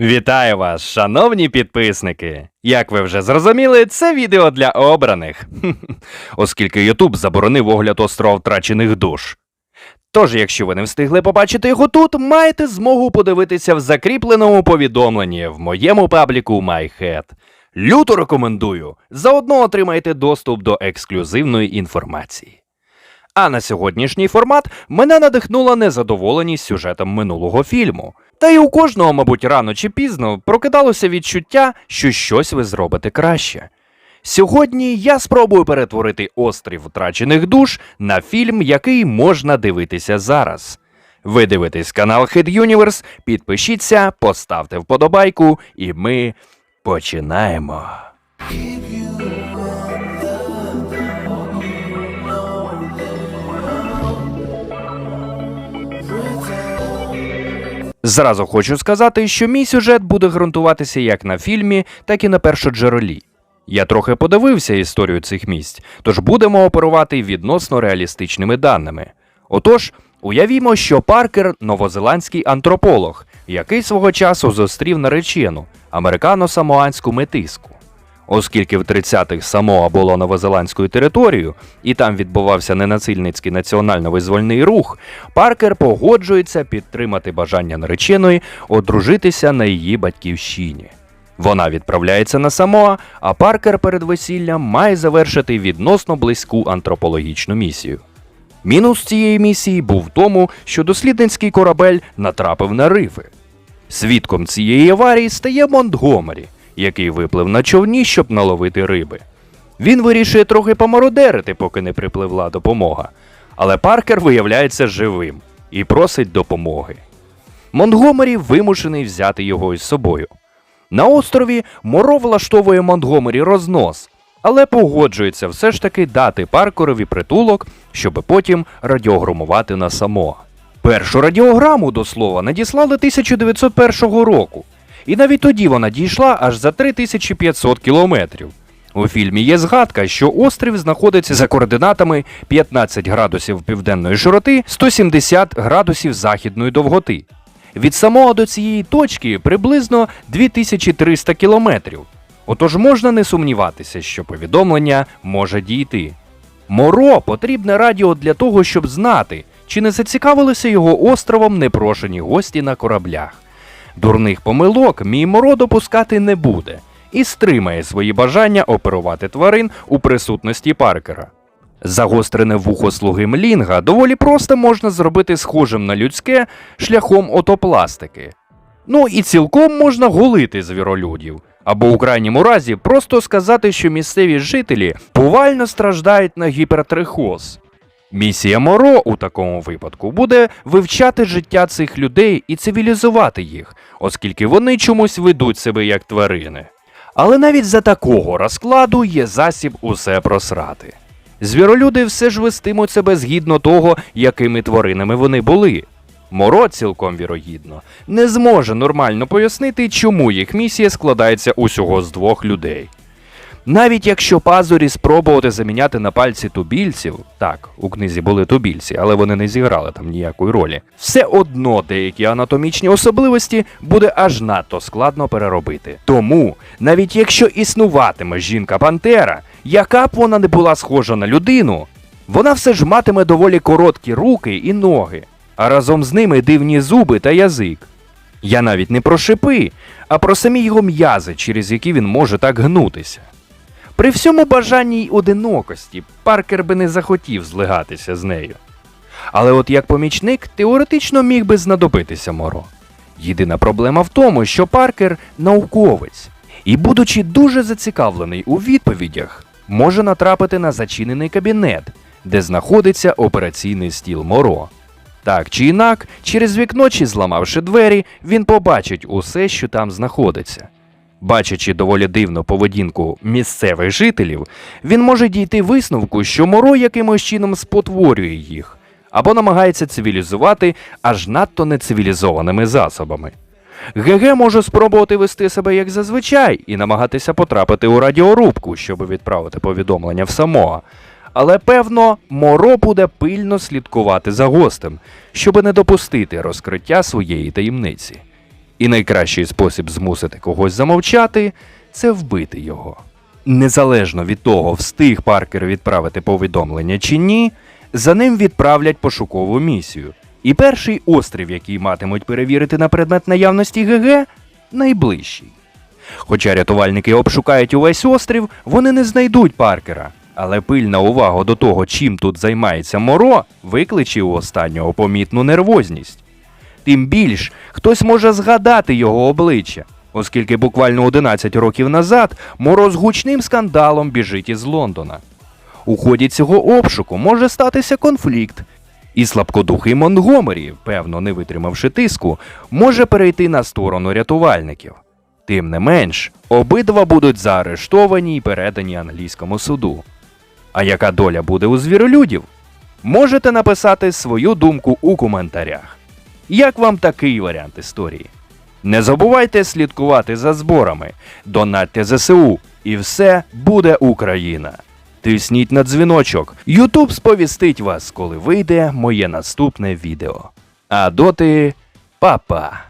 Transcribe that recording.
Вітаю вас, шановні підписники! Як ви вже зрозуміли, це відео для обраних, оскільки YouTube заборонив огляд острова втрачених душ. Тож, якщо ви не встигли побачити його тут, маєте змогу подивитися в закріпленому повідомленні в моєму пабліку MyHead. Люто рекомендую! Заодно отримаєте доступ до ексклюзивної інформації. А на сьогоднішній формат мене надихнула незадоволеність сюжетом минулого фільму. Та й у кожного, мабуть, рано чи пізно прокидалося відчуття, що щось ви зробите краще. Сьогодні я спробую перетворити острів втрачених душ на фільм, який можна дивитися зараз. Ви дивитесь канал Head Universe, підпишіться, поставте вподобайку, і ми починаємо. Зразу хочу сказати, що мій сюжет буде ґрунтуватися як на фільмі, так і на першоджерелі. Я трохи подивився історію цих місць, тож будемо оперувати відносно реалістичними даними. Отож, уявімо, що Паркер новозеландський антрополог, який свого часу зустрів наречену американо-самоанську метиску. Оскільки в 30-х Самоа було новозеландською територією, і там відбувався ненасильницький національно-визвольний рух, Паркер погоджується підтримати бажання нареченої одружитися на її батьківщині. Вона відправляється на Самоа, а Паркер перед весіллям має завершити відносно близьку антропологічну місію. Мінус цієї місії був в тому, що дослідницький корабель натрапив на рифи. Свідком цієї аварії стає Монтгомері, який виплив на човні, щоб наловити риби. Він вирішує трохи помародерити, поки не припливла допомога. Але Паркер виявляється живим і просить допомоги. Монтгомері вимушений взяти його із собою. На острові Моро влаштовує Монтгомері рознос, але погоджується все ж таки дати Паркерові притулок, щоб потім радіограмувати на Самоа. Першу радіограму, до слова, надіслали 1901 року, і навіть тоді вона дійшла аж за 3500 кілометрів. У фільмі є згадка, що острів знаходиться за координатами 15 градусів південної широти, 170 градусів західної довготи. Від самого до цієї точки приблизно 2300 кілометрів. Отож можна не сумніватися, що повідомлення може дійти. Моро потрібне радіо для того, щоб знати, чи не зацікавилися його островом непрошені гості на кораблях. Дурних помилок мій Моро допускати не буде і стримає свої бажання оперувати тварин у присутності Паркера. Загострене вухо слуги Млінга доволі просто можна зробити схожим на людське шляхом отопластики. Ну і цілком можна голити звіролюдів, або у крайньому разі просто сказати, що місцеві жителі повально страждають на гіпертрихоз. Місія Моро у такому випадку буде вивчати життя цих людей і цивілізувати їх, оскільки вони чомусь ведуть себе як тварини. Але навіть за такого розкладу є засіб усе просрати. Звіролюди все ж вестимуть себе згідно того, якими тваринами вони були. Моро, цілком вірогідно, не зможе нормально пояснити, чому їх місія складається усього з двох людей. Навіть якщо пазурі спробувати заміняти на пальці тубільців, так, у книзі були тубільці, але вони не зіграли там ніякої ролі, все одно деякі анатомічні особливості буде аж надто складно переробити. Тому, навіть якщо існуватиме жінка-пантера, яка б вона не була схожа на людину, вона все ж матиме доволі короткі руки і ноги, а разом з ними дивні зуби та язик. Я навіть не про шипи, а про самі його м'язи, через які він може так гнутися. При всьому бажанні й одинокості Паркер би не захотів злигатися з нею. Але от як помічник теоретично міг би знадобитися Моро. Єдина проблема в тому, що Паркер науковець, і, будучи дуже зацікавлений у відповідях, може натрапити на зачинений кабінет, де знаходиться операційний стіл Моро. Так чи інак, через вікно чи зламавши двері, він побачить усе, що там знаходиться. Бачачи доволі дивну поведінку місцевих жителів, він може дійти висновку, що моро якимось чином спотворює їх або намагається цивілізувати аж надто нецивілізованими засобами. ГГ може спробувати вести себе як зазвичай і намагатися потрапити у радіорубку, щоб відправити повідомлення в Самоа. Але певно, Моро буде пильно слідкувати за гостем, щоб не допустити розкриття своєї таємниці. І найкращий спосіб змусити когось замовчати це вбити його. Незалежно від того, встиг Паркер відправити повідомлення чи ні, за ним відправлять пошукову місію. І перший острів, який матимуть перевірити на предмет наявності ГГ, найближчий. Хоча рятувальники обшукають увесь острів, вони не знайдуть Паркера. Але пильна увага до того, чим тут займається Моро, викличе у останнього помітну нервозність. Тим більш хтось може згадати його обличчя, оскільки буквально 11 років назад Моро з гучним скандалом біжить із Лондона. У ході цього обшуку може статися конфлікт, і слабкодухий Монгомері, певно не витримавши тиску, може перейти на сторону рятувальників. Тим не менш, обидва будуть заарештовані і передані англійському суду. А яка доля буде у звіролюдів? Можете написати свою думку у коментарях. Як вам такий варіант історії? Не забувайте слідкувати за зборами, донатьте ЗСУ, і все буде Україна. Тисніть на дзвіночок. Ютуб сповістить вас, коли вийде моє наступне відео. А доти, па-па!